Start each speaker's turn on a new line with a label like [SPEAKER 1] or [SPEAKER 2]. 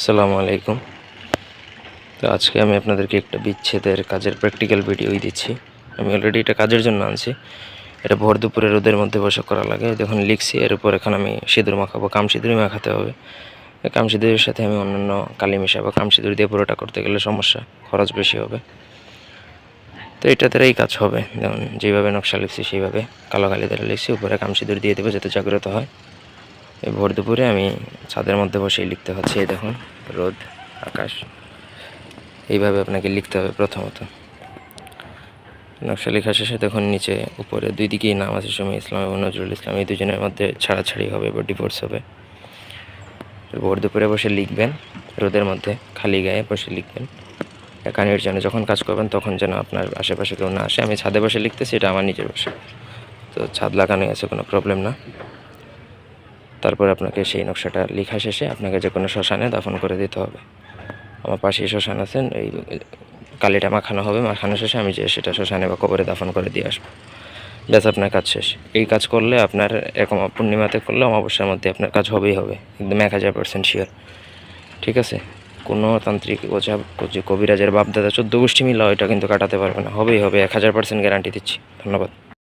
[SPEAKER 1] আসসালামু আলাইকুম। তো আজকে আমি আপনাদেরকে একটা বিচ্ছেদের কাজের প্র্যাকটিক্যাল ভিডিওই দিচ্ছি। আমি অলরেডি এটা কাজের জন্য আনছি। এটা ভোর দুপুরে রোদের মধ্যে বসে করা লাগে। দেখুন, লিখছি। এর উপর এখন আমি সিঁদুর মাখাবো। কাম সিঁদুরই মাখাতে হবে। কাম সিঁদুরের সাথে আমি অন্যান্য কালি মিশাবো। কাম সিঁদুর দিয়ে পুরোটা করতে গেলে সমস্যা, খরচ বেশি হবে। তো এটাতে এই কাজ হবে। যেমন যেভাবে নকশা লিখছি, সেইভাবে কালো কালি দ্বারা লিখছি। উপরে কাম সিঁদুর দিয়ে দেবো যাতে জাগ্রত হয়। এই ভোর দুপুরে আমি ছাদের মধ্যে বসেই লিখতে হচ্ছে, এই দেখুন, রোদ, আকাশ। এইভাবে আপনাকে লিখতে হবে প্রথমত। নকশা লেখা শেষে দেখুন, নিচে, উপরে, দুই দিকেই নাম আছে সময় ইসলাম এবং নজরুল ইসলাম। এই দুজনের মধ্যে ছাড়াছাড়ি হবে বা ডিভোর্স হবে। ভোর দুপুরে বসে লিখবেন, রোদের মধ্যে খালি গায়ে বসে লিখবেন। একা নির্জনে যখন কাজ করবেন, তখন যেন আপনার আশেপাশে কেউ না আসে। আমি ছাদে বসে লিখতেছি, এটা আমার নিজের বসে। তো ছাদ লাগানোই আছে, কোনো প্রবলেম না। তারপর আপনাকে সেই নকশাটা লেখা শেষে আপনাকে যে কোনো শ্মশানে দাফন করে দিতে হবে। আমার পাশেই শ্মশান আছেন, এই কালিটা মাখানো হবে, মাখানো শেষে আমি যে সেটা শ্মশানে বা কবরে দাফন করে দিয়ে আসব। ব্যাস আপনার কাজ শেষ। এই কাজ করলে আপনার এরকম পূর্ণিমাতে করলে অমাবস্যার মধ্যে আপনার কাজ হবেই হবে, একদম এক হাজার পার্সেন্ট শিওর ঠিক আছে? কোনো তান্ত্রিক ওঝা কবিরাজের বাপদাদা চোদ্দ গোষ্ঠী মিলা এটা কিন্তু কাটাতে পারবে না। হবেই হবে, এক হাজার পার্সেন্ট গ্যারান্টি দিচ্ছি। ধন্যবাদ।